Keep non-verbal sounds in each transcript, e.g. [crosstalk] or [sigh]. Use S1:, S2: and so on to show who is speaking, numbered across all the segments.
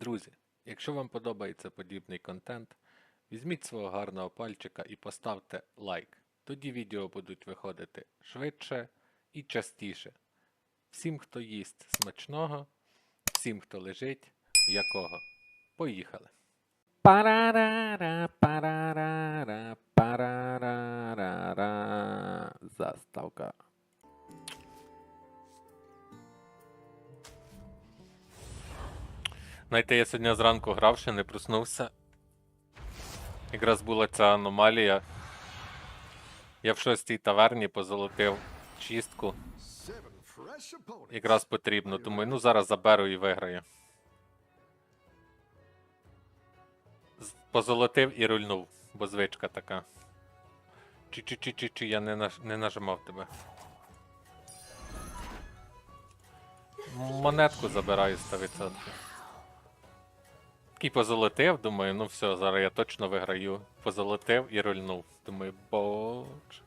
S1: Друзі, якщо вам подобається подібний контент, візьміть свого гарного пальчика і поставте лайк. Тоді відео будуть виходити швидше і частіше. Всім, хто їсть смачного, всім, хто лежить, м'якого. Поїхали! Парарара, парарара, парарара. Заставка. Знаєте, я сьогодні зранку грав, ще не проснувся. Якраз була ця аномалія. Я в шостій таверні позолотив чистку. Якраз потрібно. Думаю, ну зараз заберу і виграю. Позолотив і рульнув, бо звичка така. Чи-чи-чи-чи-чи, я не, наж... не нажимав тебе. Монетку забираю 100%. Такий позолотив, думаю, ну все, зараз я точно виграю. Позолотив і рульнув. Думаю, боже.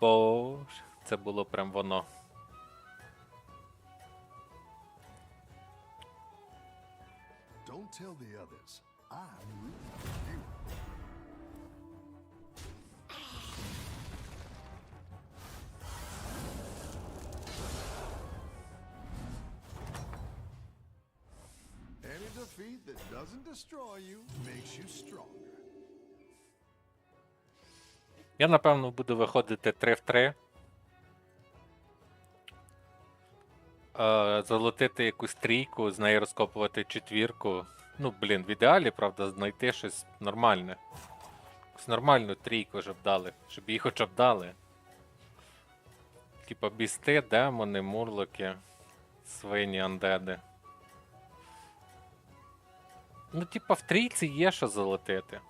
S1: Боже. Це було прям воно.
S2: Don't tell the others. I'm Any that doesn't destroy you makes you stronger.
S1: Я напевно буду виходити 3 в 3. Е, золотити якусь трійку, з неї розкопувати четвірку. Ну, блін, в ідеалі, правда, знайти щось нормальне. Якусь нормальну трійку щоб дали. Щоб її хоча б дали. Типа бісти, демони, мурлоки, свині, андеди. Ну, типа, в трійці є що залетити.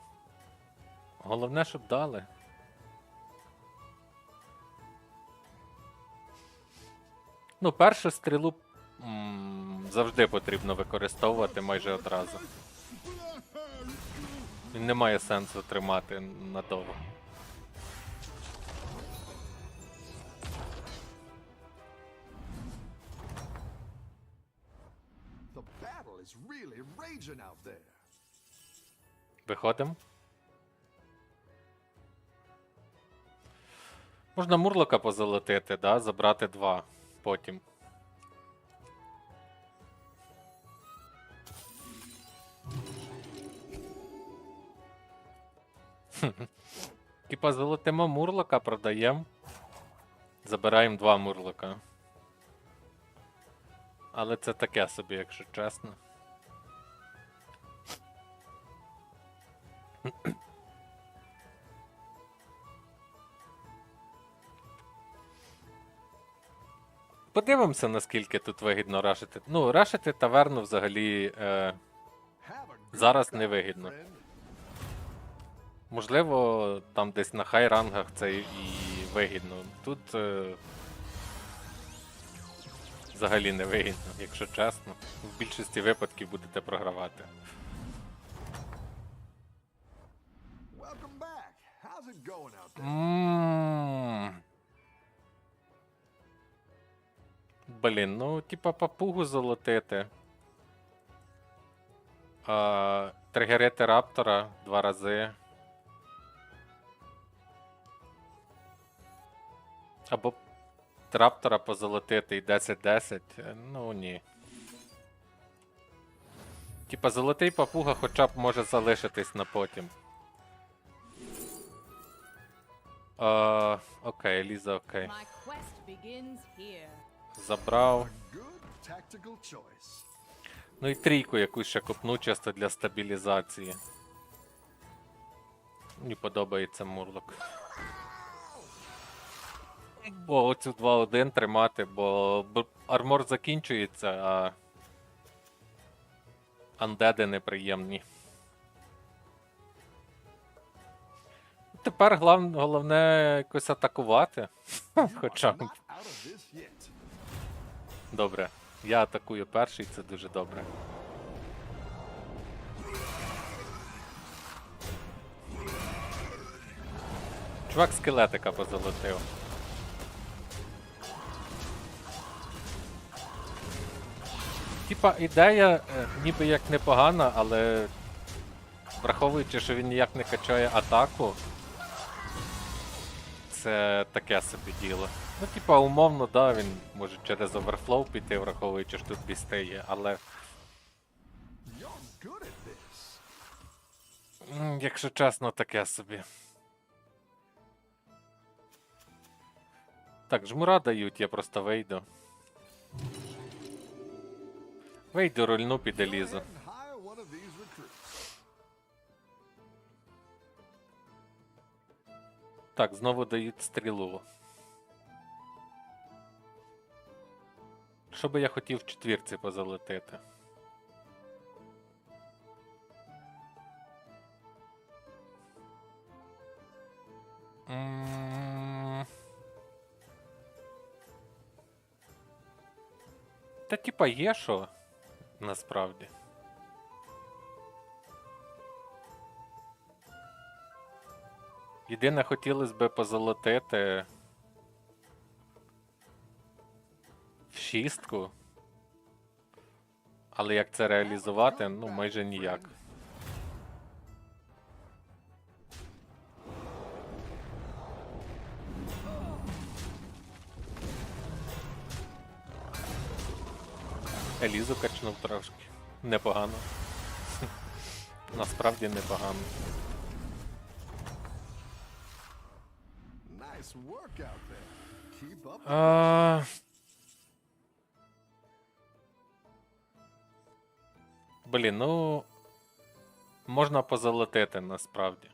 S1: Головне, щоб дали. Ну, першу стрілу м, завжди потрібно використовувати майже одразу. Немає сенсу тримати надовго. Виходимо. Можна мурлока позолотити, да? забрати два потім. [laughs] Типа золотимо мурлока, продаємо. Забираємо два мурлока. Але це таке собі, якщо чесно. Подивимося, наскільки тут вигідно рашити. Ну, рашити таверну взагалі. Е, Зараз невигідно.
S2: friend.
S1: можливо, там десь на хай рангах це і вигідно. Тут. Е, взагалі не вигідно, якщо чесно. В більшості випадків будете програвати.
S2: Welcome
S1: Блін, ну, типа папугу золотити. А, тригерити раптора два рази. Або раптора позолотити і 10-10. Е, Ну ні. Типа золотий папуга хоча б може залишитись на потім. А, окей, Ліза, окей. Забрав. Ну і трійку якусь ще копну чисто для стабілізації. Мені подобається мурлок. Бо оцю 2-1 тримати, бо армор закінчується, а. Андеди неприємні. Тепер головне якось атакувати. [laughs] Хоча б. Добре. Я атакую перший, це дуже добре. Чувак скелетика позолотив. типа, ідея е, ніби як непогана, але враховуючи, що він ніяк не качає атаку, це таке собі діло. Ну, типа, умовно, да, він може через оверфлоу піти, враховуючи, що тут бісти є, але якщо чесно, таке собі. Так, жмура дають, я просто вийду. Вийду, рульну під
S2: Go
S1: Елізу.
S2: ahead and hire one of these recruits.
S1: Так, знову дають стрілу. Що би я хотів в четвірці позалетити? Та типа є що насправді. Єдине хотілося б позолотити в шістку. Але як це реалізувати, ну майже ніяк. Елізу качнув трошки. Непогано. [laughs] Насправді непогано. А... Блін, ну. Можна позолотити насправді.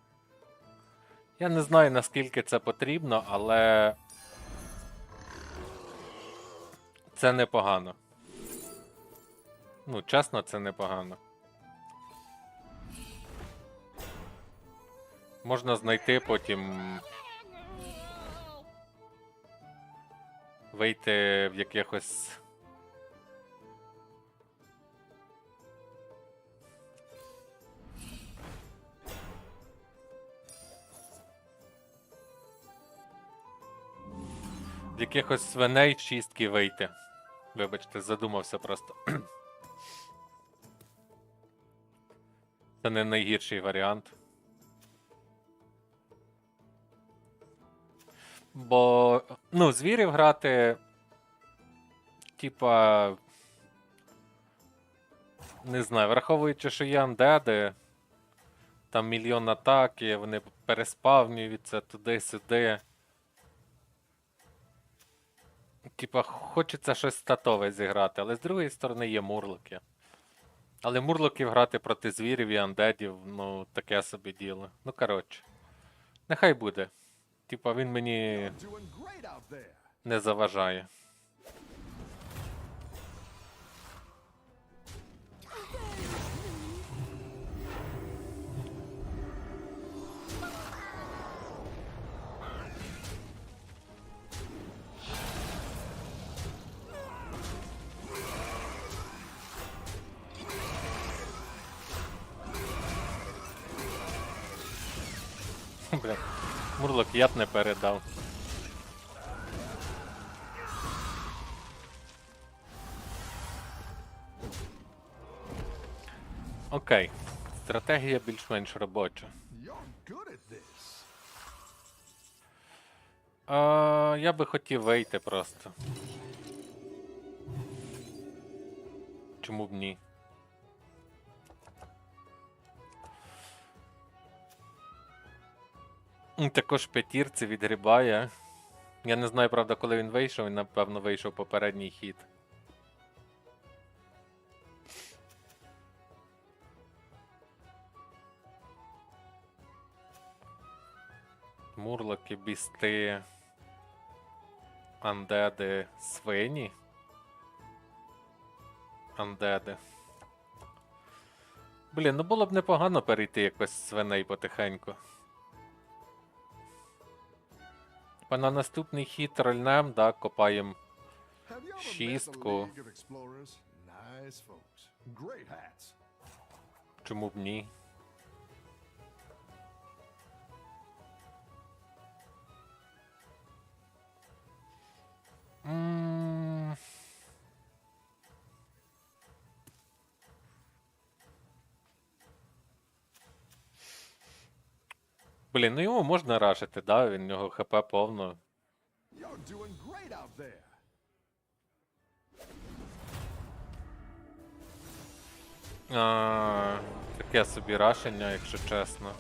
S1: Я не знаю наскільки це потрібно, але. Це непогано. Ну, чесно, це непогано. Можна знайти потім. Вийти в якихось. Якихось свиней в шістки вийти. Вибачте, задумався просто. [clears throat] Це не найгірший варіант. Бо, ну, звірів грати. Типа. Не знаю, враховуючи, що є андеди, там мільйон атаки, вони переспавнюються туди-сюди. Типа, хочеться щось статове зіграти, але з другої сторони є мурлоки. Але мурлоків грати проти звірів і андедів, ну, таке собі діло. Ну, коротше. Нехай буде. Типа, він мені не заважає. Я б не передав. Окей. Стратегія більш-менш робоча. А, я би хотів вийти просто. Чому б ні? Також п'ятірці відгрібає. Я не знаю, правда, коли він вийшов, він напевно вийшов попередній хід. Мурлоки, бісти, андеди, свині. Андеди. Блін, ну було б непогано перейти якось свиней потихеньку. На наступний хід рольнем, да, копаємо. Шістку. Чому б ні? М. Блін, ну йому можна рашити, да? Він нього хп повно. А, таке собі рашення, якщо чесно.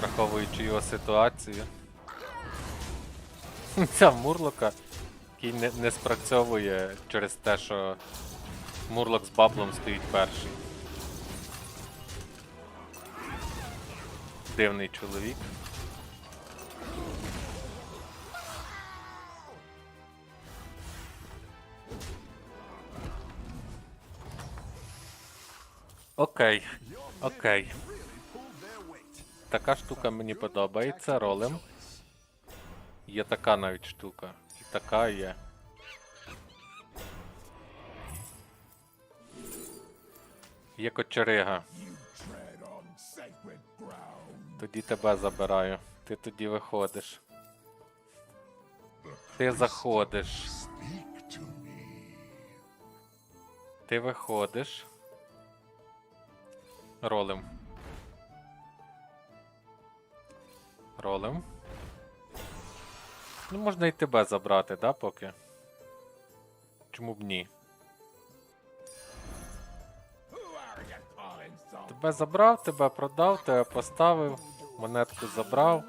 S1: Враховуючи його ситуацію. [laughs] Ця мурлока, який не, не спрацьовує через те, що мурлок з баблом стоїть перший. Дивний чоловік. Окей, окей. Така штука мені подобається, ролем. Є така навіть штука. І така є. Є кочерига. Тоді тебе забираю. Ти тоді виходиш. Ти заходиш. Ти виходиш. Ролем. Ролем. Ну, можна і тебе забрати, да, поки? Чому б ні? Тебе забрав, тебе продав, тебе поставив, монетку забрав,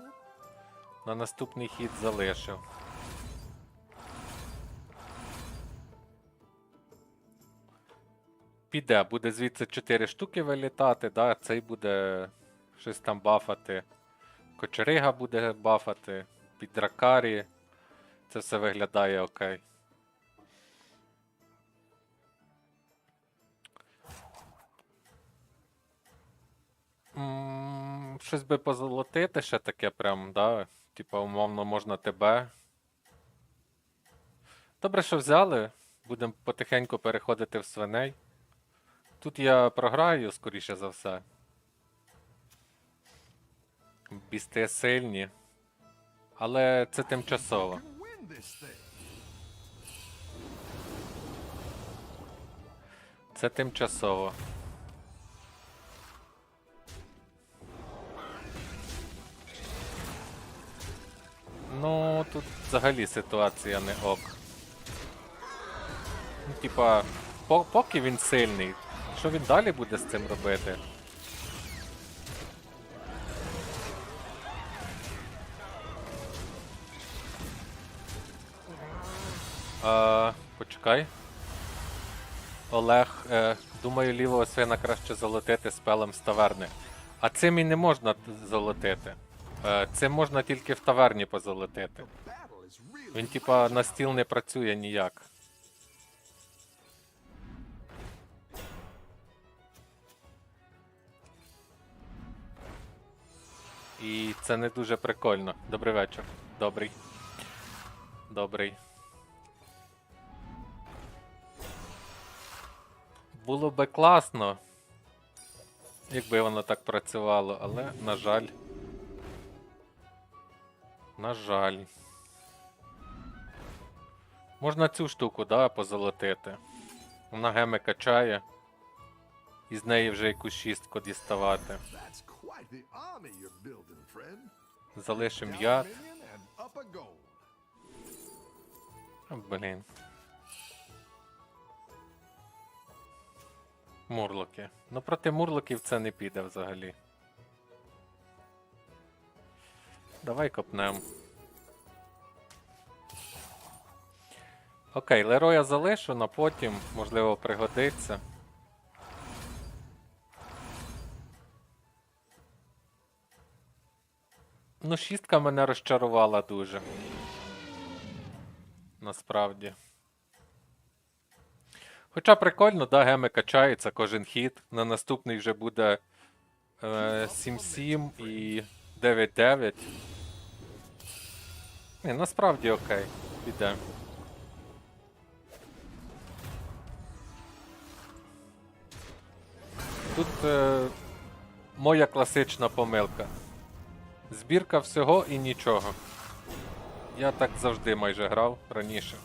S1: на наступний хід залишив. Піде, буде звідси 4 штуки вилітати, да, цей буде щось там бафати. Кочерига буде бафати, під дракарі. Це все виглядає окей. Щось би позолотити ще таке прям, да? Типа, умовно, можна тебе. Добре, що взяли. Будемо потихеньку переходити в свиней. Тут я програю, скоріше за все. Бісти сильні. Але це тимчасово. Це тимчасово. Ну, тут взагалі ситуація не ок. Ну, типа, по- поки він сильний, що він далі буде з цим робити? А, почекай. Олег, е, думаю, лівого свина краще золотити спелем з таверни. А цим і не можна золотити. Е, цим можна тільки в таверні позолотити. Він, типа, на стіл не працює ніяк. І це не дуже прикольно. Добрий вечір. Добрий. Добрий. Було би класно, якби воно так працювало, але, на жаль. На жаль. Можна цю штуку, да, позолотити. Вона геми качає. І з неї вже якусь шістку діставати. Залишим яд. О, Блін. Мурлоки. Ну проти мурлоків це не піде взагалі. Давай копнем. Окей, Лероя залишу, на потім, можливо, пригодиться. Ну, шістка мене розчарувала дуже. Насправді. Хоча прикольно, да, геми качаються кожен хід. На наступний вже буде е, 7-7 і 9-9. Ні, насправді окей. Піде. Тут е, моя класична помилка. Збірка всього і нічого. Я так завжди майже грав раніше.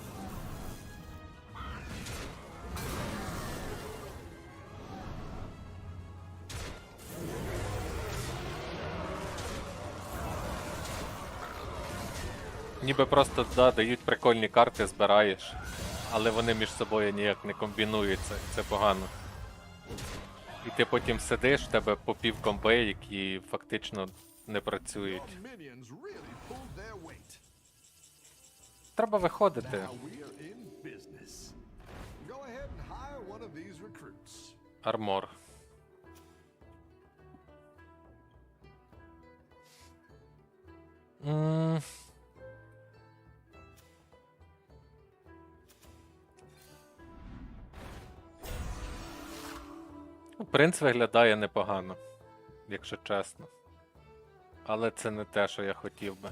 S1: Ніби просто да, дають прикольні карти, збираєш, але вони між собою ніяк не комбінуються, і це погано. І ти потім сидиш, в тебе по пів комби, які фактично не працюють. Треба виходити.
S2: Now we're
S1: Принц виглядає непогано, якщо чесно. Але це не те, що я хотів би.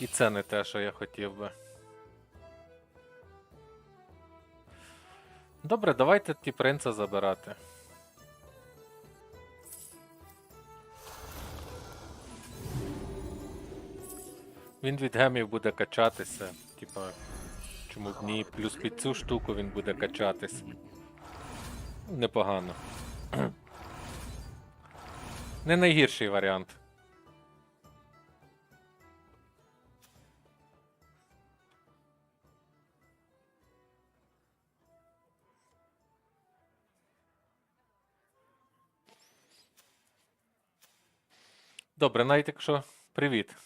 S1: І це не те, що я хотів би. Добре, давайте ті принца забирати. Він від гемів буде качатися. Типа, чому б? Плюс під цю штуку він буде качатись. Непогано. [clears throat] Не найгірший варіант. Добре, навіть якщо. Привіт.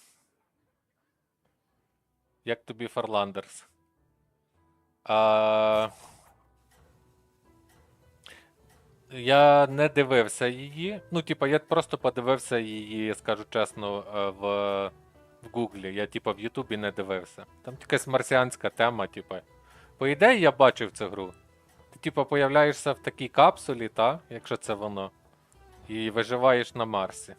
S1: Як тобі Фарландерс? А... Я не дивився її. Ну, типа, я просто подивився її, скажу чесно, е, в, в Гуглі. Я, типа, в Ютубі не дивився. Там якась марсіанська тема, типа. По ідеї, я бачив цю гру. Ти, типа, появляєшся в такій капсулі, та, якщо це воно, і виживаєш на Марсі.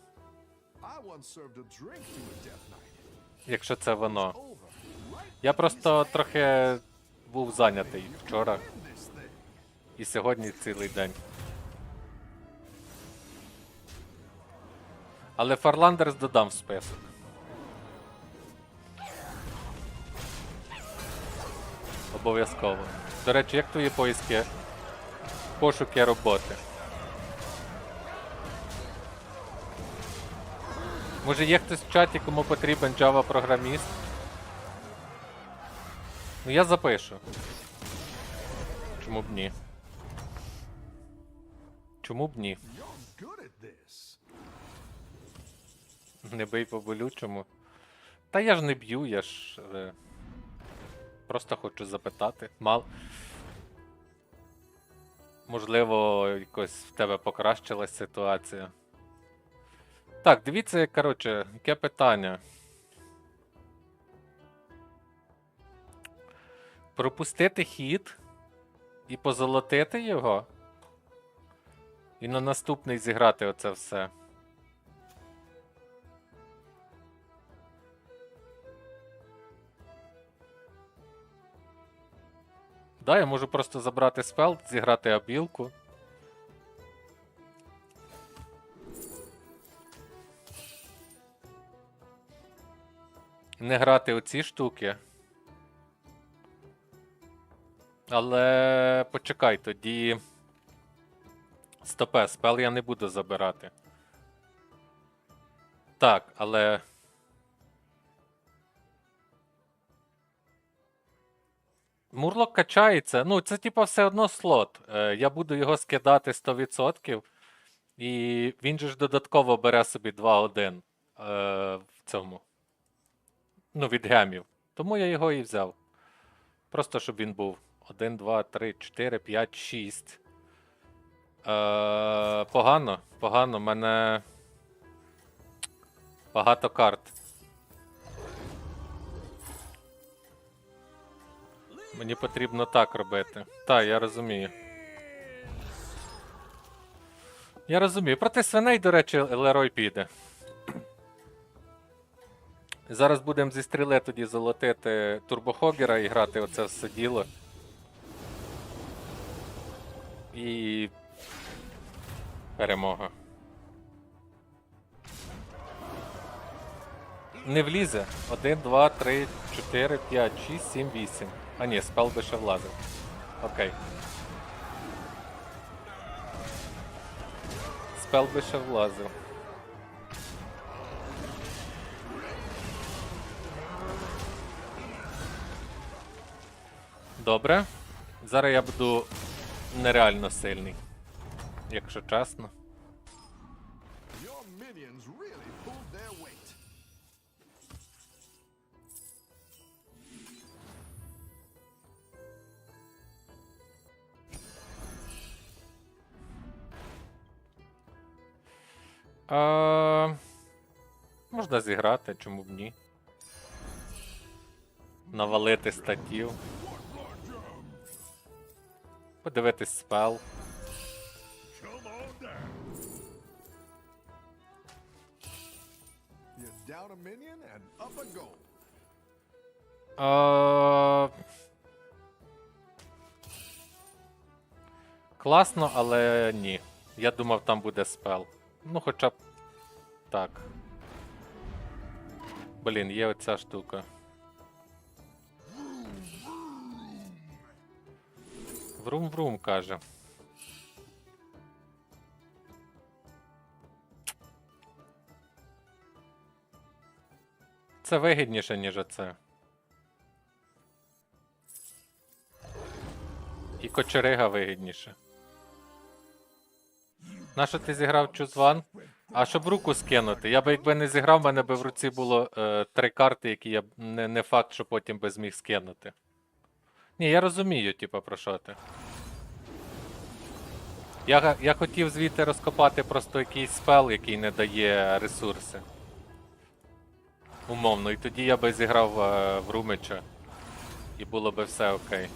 S1: Якщо це воно. Я просто трохи був зайнятий вчора і сьогодні цілий день. Але Фарландерс додам в список. Обов'язково. До речі, як твої поиски пошуки роботи? Може є хтось в чаті, кому потрібен Java програміст? Ну я запишу. Чому б ні? Чому б ні? Не бий по болючому. Та я ж не б'ю, я ж. Е... Просто хочу запитати. Мал. Можливо, якось в тебе покращилась ситуація. Так, дивіться, коротше, яке питання. Пропустити хід і позолотити його. І на наступний зіграти оце все. Да, я можу просто забрати спел, зіграти абілку. Не грати оці штуки. Але почекай, тоді. Стопе, спел я не буду забирати. Так, але. Мурлок качається. Ну, це типа все одно слот. Е, я буду його скидати 100%. І він же ж додатково бере собі 2-1 е, в цьому. Ну, від гемів. Тому я його і взяв. Просто щоб він був 1, 2, 3, 4, 5, 6. Е, погано, погано. У мене багато карт. Мені потрібно так робити. Так, я розумію. Я розумію. Проти свиней, до речі, Лерой піде. Зараз будемо зі стріли тоді золотити турбохогера і грати оце все діло. І. Перемога. Не влізе. 1, 2, 3, 4, 5, 6, 7, 8. А ні, спел би ще влазив. Окей. Спел би ще влазив. Добре. Зараз я буду нереально сильний. Якщо чесно. А... Можна зіграти, чому б ні. Навалити статів.
S2: A goal.
S1: А... Класно, але ні. Я думав, там буде спел. Ну, хоча б так. Блін, є оця штука. Врум-врум, каже. Це вигідніше, ніж оце. І кочерига вигідніше. Нащо ти зіграв чузван? А щоб руку скинути. Я би якби не зіграв, в мене би в руці було е, три карти, які я не, не факт, що потім би зміг скинути. Ні, я розумію, типа, про що ти. Я, я хотів звідти розкопати просто якийсь спел, який не дає ресурси. Умовно, і тоді я би зіграв е, в Румича. І було би все окей.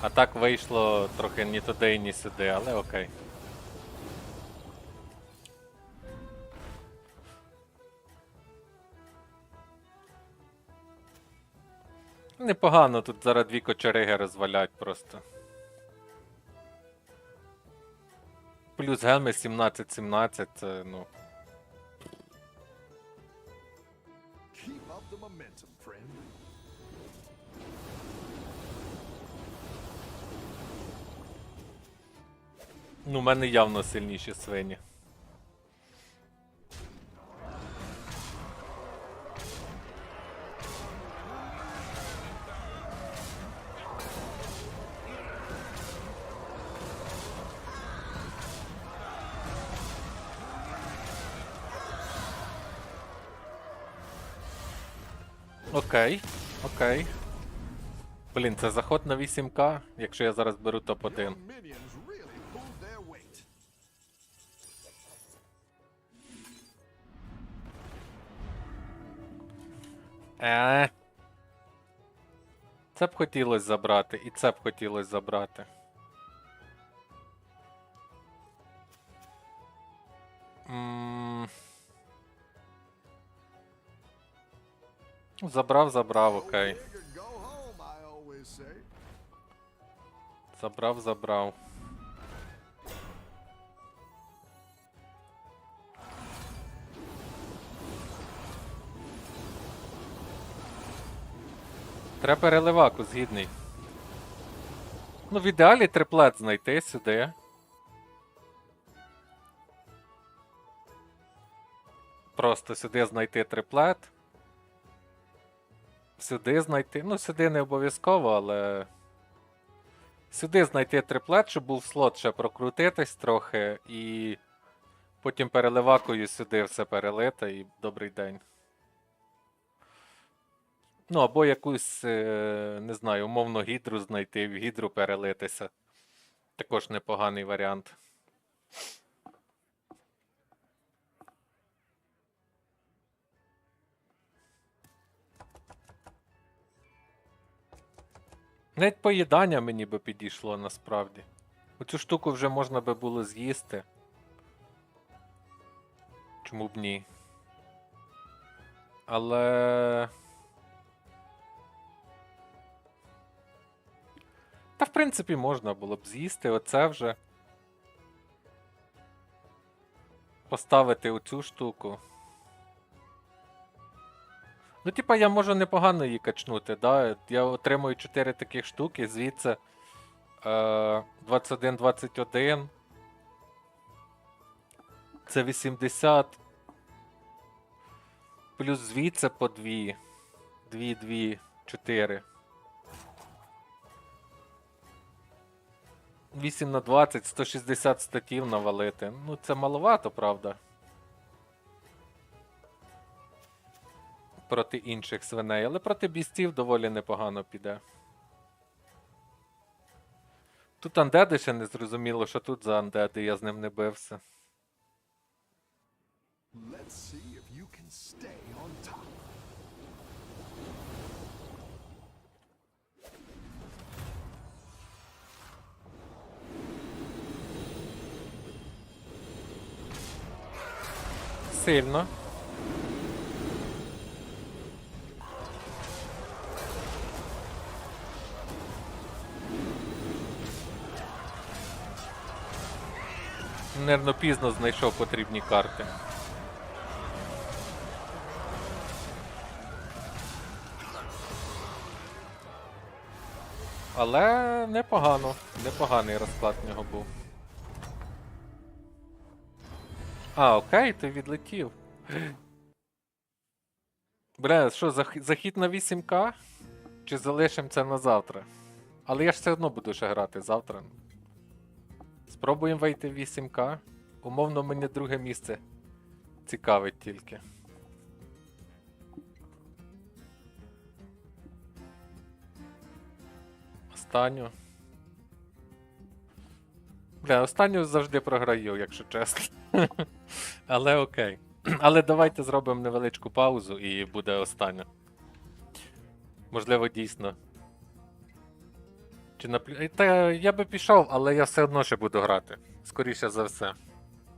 S1: А так вийшло трохи ні туди, ні сюди, але окей. Непогано, тут зараз дві кочериги розвалять просто. Плюс гелми 17-17, це ну. Ну, в мене явно сильніші свині. Окей, окей. Блін, це заход на 8К, якщо я зараз беру топ-1.
S2: Your minions really pulled their weight.
S1: Е. Це б хотілося забрати, і це б хотілося забрати. Забрав, забрав, окей. Забрав, забрав. Треба переливаку, згідний. Ну, в ідеалі триплет знайти сюди. Просто сюди знайти триплет. Сюди знайти. Ну, сюди не обов'язково, але. Сюди знайти триплет, щоб був слот ще прокрутитись трохи, і потім переливакою сюди все перелити, і добрий день. Ну, або якусь, е, не знаю, умовно гідру знайти, в гідру перелитися. Також непоганий варіант. Навіть поїдання мені би підійшло насправді. Оцю штуку вже можна би було з'їсти. Чому б ні? Але. Та в принципі можна було б з'їсти оце вже. Поставити оцю штуку. Ну, типа, я можу непогано її качнути, да? Я отримую 4 таких штуки, звідси е, 21-21. Це 80. Плюс звідси по 2. 2, 2. 4. 8 на 20, 160 статів навалити. Ну, це маловато, правда. Проти інших свиней, але проти бістів доволі непогано піде. Тут андеди ще не зрозуміло, що тут за андеди, я з ним не бився.
S2: Let's
S1: Нервно пізно знайшов потрібні карти. Але непогано, непоганий розклад в нього був. А, окей, ти відлетів. Бля, що, захід на 8К? Чи залишимо це на завтра? Але я ж все одно буду ще грати завтра. Спробуємо вийти в 8К. Умовно, мені друге місце цікавить тільки. Останню. Бля, останню завжди програю, якщо чесно. [laughs] Але окей. [clears throat] Але давайте зробимо невеличку паузу і буде остання. Можливо, дійсно. Чи на Та я би пішов, але я все одно ще буду грати. Скоріше за все.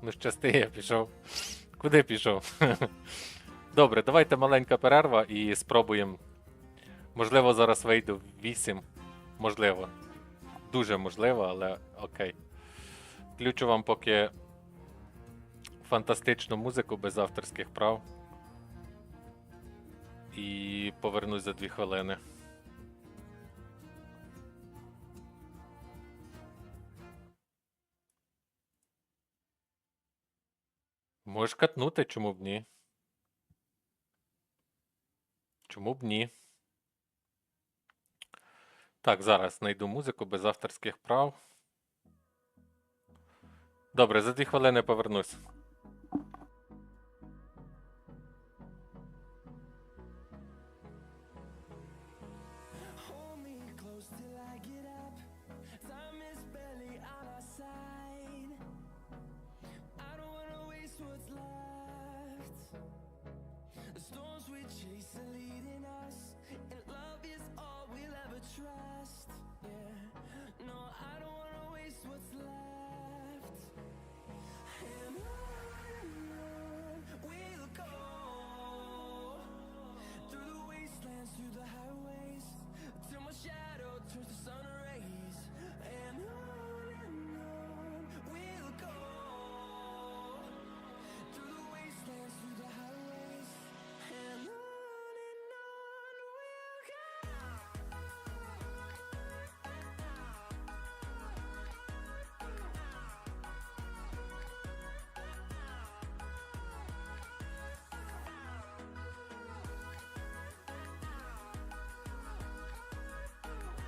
S1: Ну, щасти, я пішов. Куди пішов? [laughs] Добре, давайте маленька перерва і спробуємо. Можливо, зараз вийду 8. Можливо. Дуже можливо, але окей. Включу вам поки фантастичну музику без авторських прав. І повернусь за 2 хвилини. Можеш катнути, чому б ні? Чому б ні? Так, зараз знайду музику без авторських прав. Добре, за дві хвилини повернусь.